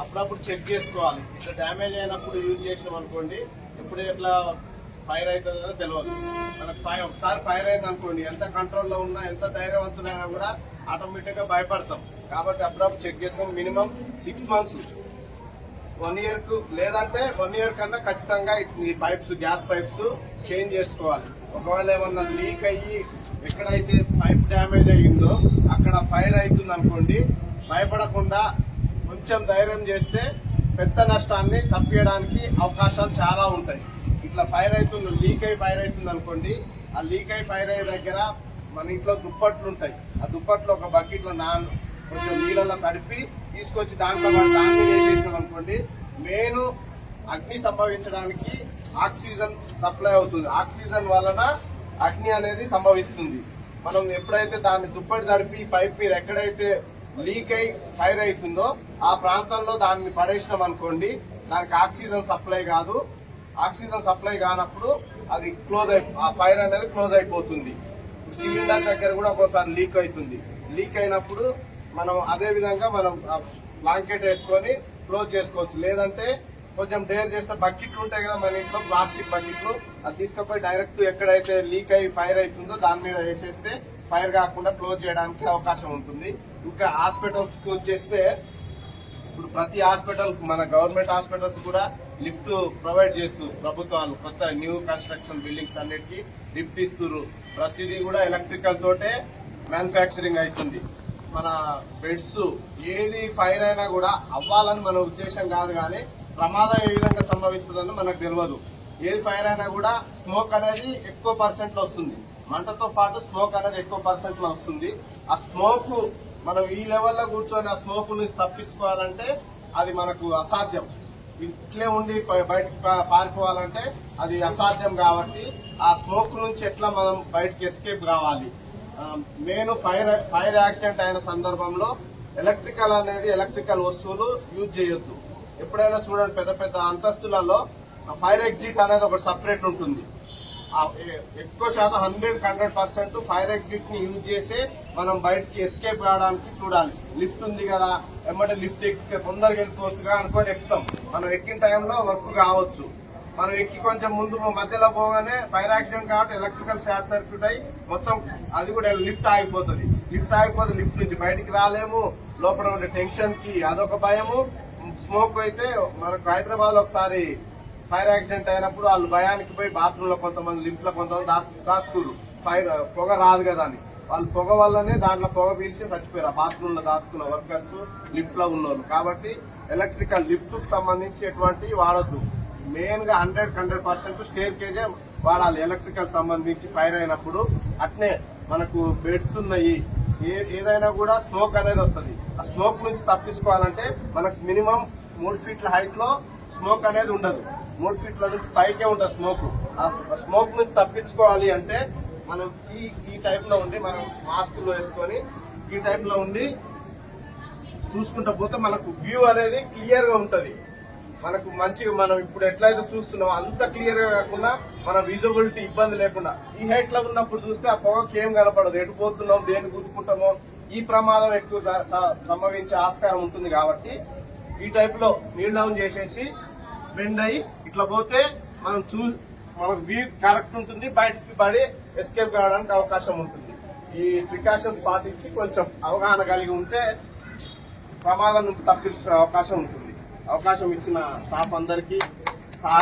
అప్పుడప్పుడు చెక్ చేసుకోవాలి. ఇట్లా డ్యామేజ్ అయినప్పుడు యూజ్ చేసినాం అనుకోండి ఇప్పుడు ఎట్లా ఫైర్ అవుతుందో తెలియదు మనకు ఫైర్ ఒకసారి ఫైర్ అయింది అనుకోండి ఎంత కంట్రోల్లో ఉన్నా ఎంత ధైర్యవంతులైనా కూడా ఆటోమేటిక్గా భయపడతాం. కాబట్టి అప్పుడప్పుడు చెక్ చేస్తాం మినిమం సిక్స్ మంత్స్ వన్ ఇయర్కు లేదంటే వన్ ఇయర్ కన్నా ఖచ్చితంగా ఈ పైప్స్ గ్యాస్ పైప్స్ చేంజ్ చేసుకోవాలి. ఒకవేళ ఏమన్నా లీక్ అయ్యి ఎక్కడైతే పైప్ డ్యామేజ్ అయ్యిందో అక్కడ ఫైర్ అవుతుంది అనుకోండి భయపడకుండా కొంచెం ధైర్యం చేస్తే పెద్ద నష్టాన్ని తప్పియడానికి అవకాశాలు చాలా ఉంటాయి. ఇట్లా ఫైర్ అవుతుంది లీక్ అయి ఫైర్ అవుతుంది అనుకోండి ఆ లీక్ అయి ఫైర్ అయ్యే దగ్గర మన ఇంట్లో దుప్పట్లు ఉంటాయి. ఆ దుప్పట్లు ఒక బకెట్లో నాన్ కొంచెం నీళ్ళలో తడిపి తీసుకొచ్చి దాంట్లో వాడి దాన్ని వేసేసినాం అనుకోండి మెయిన్ అగ్ని సంభవించడానికి ఆక్సిజన్ సప్లై అవుతుంది. ఆక్సిజన్ వలన అగ్ని అనేది సంభవిస్తుంది. మనం ఎప్పుడైతే దాన్ని దుప్పటి తడిపి పైప్ మీద ఎక్కడైతే లీక్ అయి ఫైర్ అవుతుందో ఆ ప్రాంతంలో దాన్ని పడేసినాం అనుకోండి దానికి ఆక్సిజన్ సప్లై కాదు. ఆక్సిజన్ సప్లై కానప్పుడు అది క్లోజ్ అయి ఆ ఫైర్ అనేది క్లోజ్ అయిపోతుంది. సిలిండర్ దగ్గర కూడా ఒక్కోసారి లీక్ అవుతుంది. లీక్ అయినప్పుడు మనం అదే విధంగా మనం బ్లాంకెట్ వేసుకొని క్లోజ్ చేసుకోవచ్చు. లేదంటే కొంచెం డేర్ చేస్తే బకెట్లు ఉంటాయి కదా మన ఇంట్లో ప్లాస్టిక్ బకెట్లు అది తీసుకుపోయి డైరెక్ట్ ఎక్కడైతే లీక్ అయ్యి ఫైర్ అవుతుందో దాని మీద వేసేస్తే ఫైర్ కాకుండా క్లోజ్ చేయడానికి అవకాశం ఉంటుంది. ఇంకా హాస్పిటల్స్కి వచ్చేస్తే ఇప్పుడు ప్రతి హాస్పిటల్ మన గవర్నమెంట్ హాస్పిటల్స్ కూడా లిఫ్ట్ ప్రొవైడ్ చేస్తూ ప్రభుత్వాలు కొత్త న్యూ కన్స్ట్రక్షన్ బిల్డింగ్స్ అన్నిటికీ లిఫ్ట్ ఇస్తున్నారు ప్రతిదీ కూడా ఎలక్ట్రికల్ తోటే మ్యానుఫ్యాక్చరింగ్ అవుతుంది మన బెడ్స్ ఏది ఫైర్ అయినా కూడా అవ్వాలని మన ఉద్దేశం కాదు కానీ ప్రమాదం ఏ విధంగా సంభవిస్తుందని మనకు తెలియదు ఏది ఫైర్ అయినా కూడా స్మోక్ అనేది ఎక్కువ పర్సెంట్లో వస్తుంది. మంటతో పాటు స్మోక్ అనేది ఎక్కువ పర్సెంట్లో వస్తుంది. ఆ స్మోక్ మనం ఈ లెవెల్లో కూర్చొని ఆ స్మోక్ నుంచి తప్పించుకోవాలంటే అది మనకు అసాధ్యం. ఇట్లే ఉండి బయటకు పారిపోవాలంటే అది అసాధ్యం కాబట్టి ఆ స్మోక్ నుంచి ఎట్లా మనం బయటకు ఎస్కేప్ కావాలి మెయిన్ ఫైర్ ఫైర్ యాక్సిడెంట్ అయిన సందర్భంలో ఎలక్ట్రికల్ అనేది ఎలక్ట్రికల్ వస్తువులు యూజ్ చేయొద్దు. ఎప్పుడైనా చూడండి పెద్ద పెద్ద అంతస్తులలో ఫైర్ ఎగ్జిట్ అనేది ఒక సపరేట్ ఉంటుంది. ఎక్కువ శాతం హండ్రెడ్ హండ్రెడ్ పర్సెంట్ ఫైర్ ఎగ్జిట్ని యూజ్ చేసి మనం బయటకి ఎస్కేప్ కావడానికి చూడాలి. లిఫ్ట్ ఉంది కదా ఏమంటే లిఫ్ట్ ఎక్కితే తొందరగా వెళ్ళిపోవచ్చుగా అనుకొని ఎక్కుతాం. మనం ఎక్కిన టైంలో వర్క్ కావచ్చు. మనం ఎక్కి కొంచెం ముందు మధ్యలో పోగానే ఫైర్ యాక్సిడెంట్ కాబట్టి ఎలక్ట్రికల్ షార్ట్ సర్క్యూట్ అయ్యి మొత్తం అది కూడా లిఫ్ట్ ఆగిపోతుంది. లిఫ్ట్ ఆగిపోతే లిఫ్ట్ నుంచి బయటికి రాలేము. లోపల ఉండే టెన్షన్కి అదొక భయము. స్మోక్ అయితే మనకు హైదరాబాద్ ఒకసారి ఫైర్ యాక్సిడెంట్ అయినప్పుడు వాళ్ళు భయానికి పోయి బాత్రూంలో కొంతమంది లిఫ్ట్లో కొంతమంది దాస్- దాచుకున్నారు ఫైర్ పొగ రాదు కదా అని. వాళ్ళు పొగ వల్లనే దాంట్లో పొగ పీల్చి చచ్చిపోయారు. ఆ దాచుకున్న వర్కర్స్ లిఫ్ట్లో ఉన్నోళ్ళు. కాబట్టి ఎలక్ట్రికల్ లిఫ్ట్కు సంబంధించి ఎటువంటివి వాడద్దు. మెయిన్గా హండ్రెడ్ హండ్రెడ్ పర్సెంట్ స్టేర్ కేజే వాడాలి. ఎలక్ట్రికల్ సంబంధించి ఫైర్ అయినప్పుడు అట్నే మనకు బెడ్స్ ఉన్నాయి. ఏ- ఏదైనా కూడా స్మోక్ అనేది వస్తుంది. ఆ స్మోక్ నుంచి తప్పించుకోవాలంటే మనకు మినిమం మూడు ఫీట్ల హైట్లో స్మోక్ అనేది ఉండదు. మూడు ఫీట్ల నుంచి పైకే ఉంటుంది స్మోక్. ఆ స్మోక్ నుంచి తప్పించుకోవాలి అంటే మనం ఈ ఈ టైప్లో ఉండి మనం మాస్క్లో వేసుకొని ఈ టైప్లో ఉండి చూసుకుంటూ పోతే మనకు వ్యూ అనేది క్లియర్గా ఉంటుంది. మనకు మంచిగా మనం ఇప్పుడు ఎట్లయితే చూస్తున్నాం అంత క్లియర్గా కాకుండా మన విజిబిలిటీ ఇబ్బంది లేకుండా ఈ హైట్లో ఉన్నప్పుడు చూస్తే ఆ పొగకి ఏం కనపడదు. ఎటు పోతున్నాం దేన్ని గుర్తుకుంటామో ఈ ప్రమాదం ఎక్కువ సంభవించే ఆస్కారం ఉంటుంది కాబట్టి ఈ టైప్లో నీల్ డౌన్ చేసేసి బెండ్ అయ్యి ఇట్లా పోతే మనం చూ మనకు వ్యూ కరెక్ట్ ఉంటుంది బయటికి పడి ఎస్కేప్ కావడానికి అవకాశం ఉంటుంది. ఈ ప్రికాషన్స్ పాటించి కొంచెం అవగాహన కలిగి ఉంటే ప్రమాదం నుంచి తప్పించుకునే అవకాశం ఉంటుంది. అవకాశం ఇచ్చిన స్టాఫ్ అందరికీ సార్